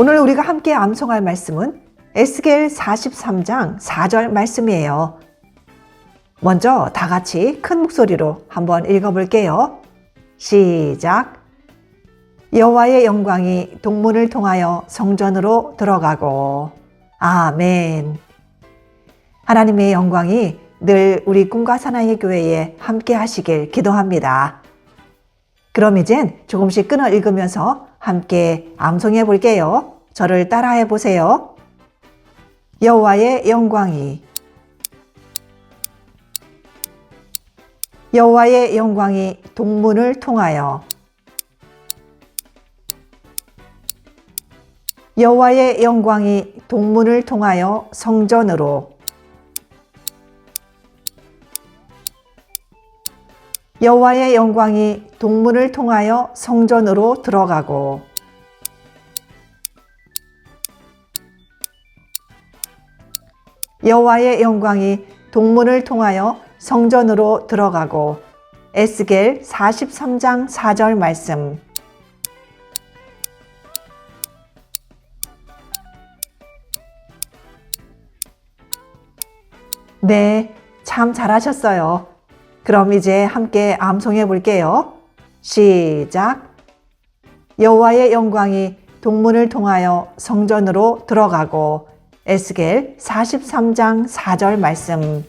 오늘 우리가 함께 암송할 말씀은 에스겔 43장 4절 말씀이에요. 먼저 다 같이 큰 목소리로 한번 읽어볼게요. 시작. 여호와의 영광이 동문을 통하여 성전으로 들어가고 아멘. 하나님의 영광이 늘 우리 꿈과 사나이 교회에 함께 하시길 기도합니다. 그럼 이젠 조금씩 끊어 읽으면서 함께 암송해 볼게요. 저를 따라해 보세요. 여호와의 영광이 여호와의 영광이 동문을 통하여 여호와의 영광이 동문을 통하여 성전으로 여호와의 영광이 동문을 통하여 성전으로 들어가고. 여호와의 영광이 동문을 통하여 성전으로 들어가고. 에스겔 43장 4절 말씀. 네, 참 잘하셨어요. 그럼 이제 함께 암송해 볼게요. 시작. 여호와의 영광이 동문을 통하여 성전으로 들어가고 에스겔 43장 4절 말씀.